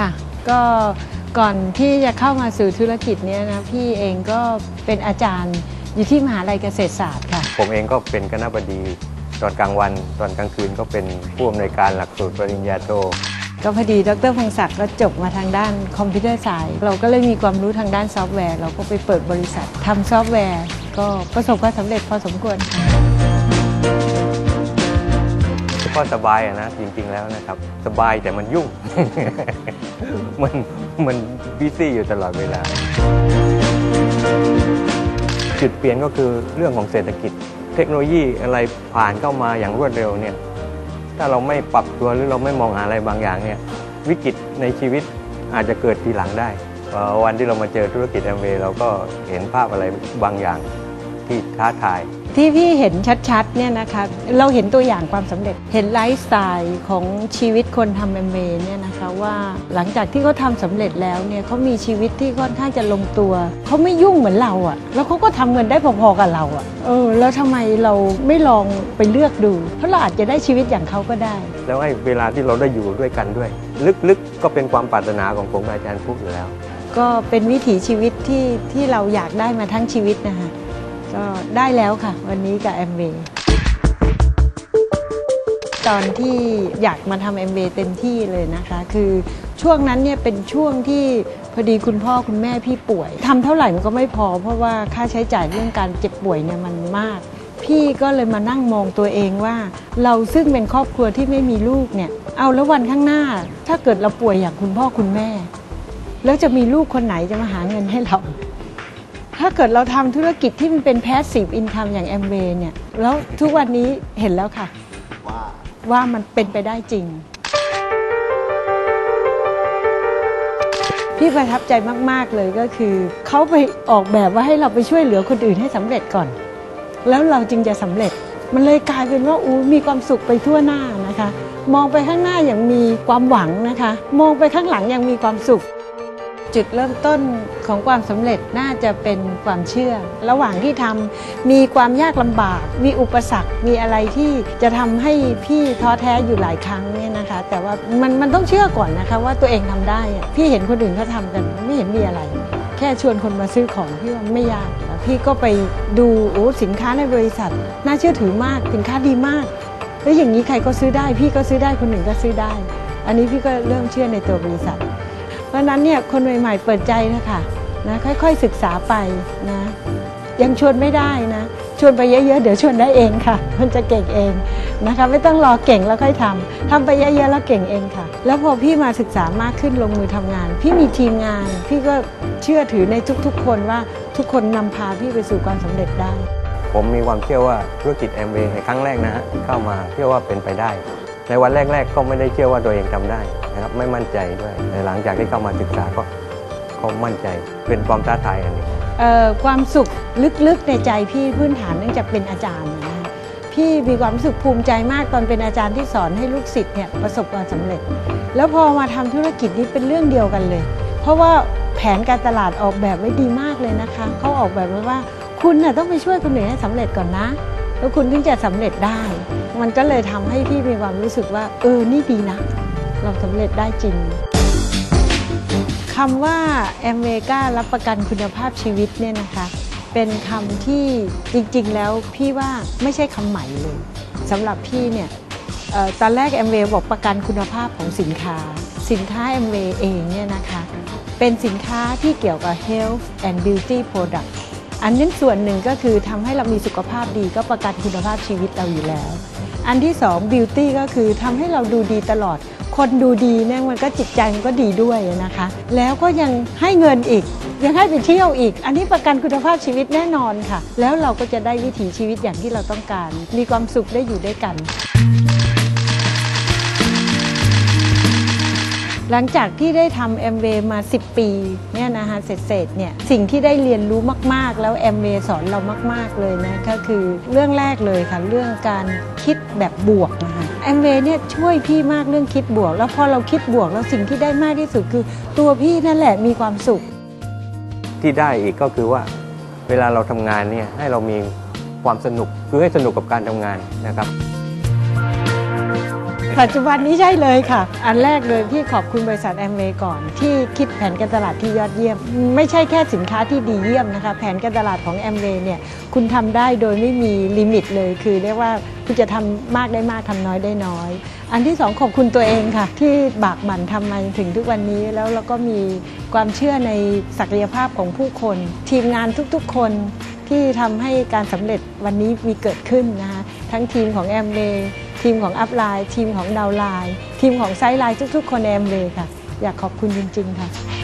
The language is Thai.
ค่ะ ก็ก่อนที่จะเข้ามาสู่ธุรกิจเนี้ยนะพี่เองก็เป็นอาจารย์อยู่ที่มหาลัยเกษตรศาสตร์ค่ะ ผมเองก็เป็นคณะบดีตอนกลางวัน ตอนกลางคืนก็เป็นผู้อำนวยการหลักสูตรปริญญาโทก็พอดีดรพงศักดิ์ก็จบมาทางด้านคอมพิวเตอร์ไซน์เราก็เลยมีความรู้ทางด้านซอฟต์แวร์ เราก็ไปเปิดบริษัททำซอฟต์แวร์ ก็ประสบความสำเร็จพอสมควรค่ะ ก็สบายอะนะจริง ๆแล้วนะครับ สบายแต่มันยุ่ง มันมันบิซี่อยู่ตลอดเวลา จุดเปลี่ยนก็คือเรื่องของเศรษฐกิจ เทคโนโลยีอะไรผ่านเข้ามาอย่างรวดเร็วเนี่ยถ้าเราไม่ปรับตัวหรือเราไม่มองหาอะไรบางอย่างเนี่ยวิกฤตในชีวิตอาจจะเกิดทีหลังได้ วันที่เรามาเจอธุรกิจแอมเวย์เราก็เห็นภาพอะไรบางอย่างที่ท้าทาย ที่พี่เห็นชัดๆเนี่ยนะคะเราเห็นตัวอย่างความสำเร็จเห็นไลฟ์สไตล์ของชีวิตคนทำแอมเมเนี่ยนะคะว่าหลังจากที่เขาทำสำเร็จแล้วเนี่ยเขามีชีวิตที่ค่อนข้างจะลงตัวเขาไม่ยุ่งเหมือนเราอะแล้วเขาก็ทำเงินได้พอๆกับเราอะเออแล้วทำไมเราไม่ลองไปเลือกดู เพราะเราอาจจะได้ชีวิตอย่างเขาก็ได้ แล้วไอ้เวลาที่เราได้อยู่ด้วยกันด้วย ลึกๆก็เป็นความปรารถนาของผมกับอาจารย์พุกอยู่แล้ว ก็เป็นวิถีชีวิตที่ที่เราอยากได้มาทั้งชีวิตนะคะ ก็ได้แล้วค่ะ วันนี้กับแอมเ y ตอนที่อยากมาทำแอมเ y เต็มที่เลยนะคะ คือช่วงนั้นเนี่ยเป็นช่วงที่พอดีคุณพ่อคุณแม่พี่ป่วยทำเท่าไหร่มันก็ไม่พอ เพราะว่าค่าใช้จ่ายเรื่องการเจ็บป่วยเนี่ยมันมาก พี่ก็เลยมานั่งมองตัวเองว่า เราซึ่งเป็นครอบครัวที่ไม่มีลูกเนี่ยเอาแล้ววันข้างหน้า ถ้าเกิดเราป่วยอย่างคุณพ่อคุณแม่ แล้วจะมีลูกคนไหนจะมาหาเงินให้เรา ถ้าเกิดเราทำธุรกิจที่มันเป็น passive income อย่าง a m w a y เนี่ย แล้วทุกวันนี้เห็นแล้วค่ะ ว่าว่ามันเป็นไปได้จริง พี่ประทับใจมาก ๆ เลยก็คือ เขาไปออกแบบว่าให้เราไปช่วยเหลือคนอื่นให้สำเร็จก่อน แล้วเราจึงจะสำเร็จ มันเลยกลายเป็นว่าอู้มีความสุขไปทั่วหน้านะคะ มองไปข้างหน้าอย่างมีความหวังนะคะ มองไปข้างหลังอย่างมีความสุข จุดเริ่มต้นของความสำเร็จน่าจะเป็นความเชื่อ ระหว่างที่ทำมีความยากลำบาก มีอุปสรรค มีอะไรที่จะทำให้พี่ท้อแท้อยู่หลายครั้งเนี่ยนะคะ แต่ว่ามันมันต้องเชื่อก่อนนะคะ ว่าตัวเองทำได้พี่เห็นคนอื่นเขาทำกันไม่เห็นมีอะไร แค่ชวนคนมาซื้อของพี่ว่าไม่ยากแล้วพี่ก็ไปดูโอ้สินค้าในบริษัท น่าเชื่อถือมากสินค้าดีมากแล้วอย่างนี้ใครก็ซื้อได้ พี่ก็ซื้อได้คนอื่นก็ซื้อได้ อันนี้พี่ก็เริ่มเชื่อในตัวบริษัท เพราะนั้นเนี่ยคนใหม่ๆเปิดใจนะคะนะค่อยๆศึกษาไปนะยังชวนไม่ได้นะชวนไปเยอะๆ เดี๋ยวชวนได้เองค่ะ มันจะเก่งเองนะคะไม่ต้องรอเก่งแล้วค่อยทำทำไปเยอะๆแล้วเก่งเองค่ะ แล้วพอพี่มาศึกษามากขึ้นลงมือทำงาน พี่มีทีมงาน พี่ก็เชื่อถือในทุกๆ คนว่าทุกคนนำพาพี่ไปสู่ความสำเร็จได้ ผมมีความเชื่อว่าธุรกิจแอมเวย์ในครั้งแรกนะฮะเข้ามาเชื่อว่าเป็นไปได้ ในวันแรก ๆ ก็ไม่ได้เชื่อว่าตัวเองทำได้ นะครับไม่มั่นใจด้วยแต่หลังจากที่เข้ามาศึกษาก็ก็มั่นใจเป็นความท้าทายอันหนี้เอ่อความสุขลึกๆในใจพี่พื้นฐานเนื่องจากเป็นอาจารย์นะพี่มีความรู้สึกภูมิใจมากตอนเป็นอาจารย์ที่สอนให้ลูกศิษย์เนี่ยประสบความสำเร็จ แล้วพอมาทำธุรกิจนี้เป็นเรื่องเดียวกันเลย เพราะว่าแผนการตลาดออกแบบไว้ดีมากเลยนะคะเขาออกแบบไว้ว่าคุณน่ะต้องไปช่วยคนอื่นให้สำเร็จก่อนนะ แล้วคุณถึงจะสำเร็จได้ มันก็เลยทำให้พี่มีความรู้สึกว่าเออนี่ดีนะ เราสำเร็จได้จริงคำว่าแอมเมการับประกันคุณภาพชีวิตเนี่ยนะคะ เป็นคำที่จริงๆ แล้วพี่ว่าไม่ใช่คำใหม่เลยสำหรับพี่เนี่ยออตอนแรกแอมเวบอกประกันคุณภาพของสินค้า สินค้าแอมเวเองเนี่ยนะคะ เป็นสินค้าที่เกี่ยวกับ health and beauty product อันนี้ส่วนหนึ่งก็คือทำให้เรามีสุขภาพดีก็ประกันคุณภาพชีวิตเราอยู่แล้ว อันที่สอง beauty ก็คือทำให้เราดูดีตลอด คนดูดีเนี่ยมันก็จิตใจมันก็ดีด้วยนะคะ แล้วก็ยังให้เงินอีก ยังให้ไปเที่ยวอีก อันนี้ประกันคุณภาพชีวิตแน่นอนค่ะ แล้วเราก็จะได้วิถีชีวิตอย่างที่เราต้องการ มีความสุขได้อยู่ด้วยกัน หลังจากที่ได้ทำแอมเวมา 10 ปีเนี่ยนะคะเสร็จๆเนี่ยสิ่งที่ได้เรียนรู้มากๆ แล้วแอมเวสอนเรามากๆเลยนะก็คือเรื่องแรกเลยค่ะเรื่องการคิดแบบบวกนะคะแอมเวเนี่ยช่วยพี่มากเรื่องคิดบวก แล้วพอเราคิดบวกแล้วสิ่งที่ได้มากที่สุดคือ ตัวพี่นั่นแหละมีความสุข ที่ได้อีกก็คือว่าเวลาเราทำงานเนี่ยให้เรามีความสนุกคือให้สนุกกับการทำงานนะครับ ปัจจุบันนี้ใช่เลยค่ะ อันแรกเลยพี่ขอบคุณบริษัทแอมเวย์ก่อน ที่คิดแผนการตลาดที่ยอดเยี่ยม ไม่ใช่แค่สินค้าที่ดีเยี่ยมนะคะ แผนการตลาดของแอมเวย์เนี่ยคุณทำได้โดยไม่มีลิมิตเลย คือเรียกว่าคุณจะทำมากได้มากทำน้อยได้น้อย อันที่สองขอบคุณตัวเองค่ะ ที่บากบั่นทำมาถึงทุกวันนี้แล้วเราก็มีความเชื่อในศักยภาพของผู้คน ทีมงานทุกๆ คนที่ทำให้การสำเร็จวันนี้มีเกิดขึ้นนะคะทั้งทีมของแอมเ y ทีมของอัพไลน์ทีมของดาวไลน์ทีมของไซด์ไลน์ทุก ๆ คนแอมเ y ค่ะ อยากขอบคุณจริง ๆ ค่ะ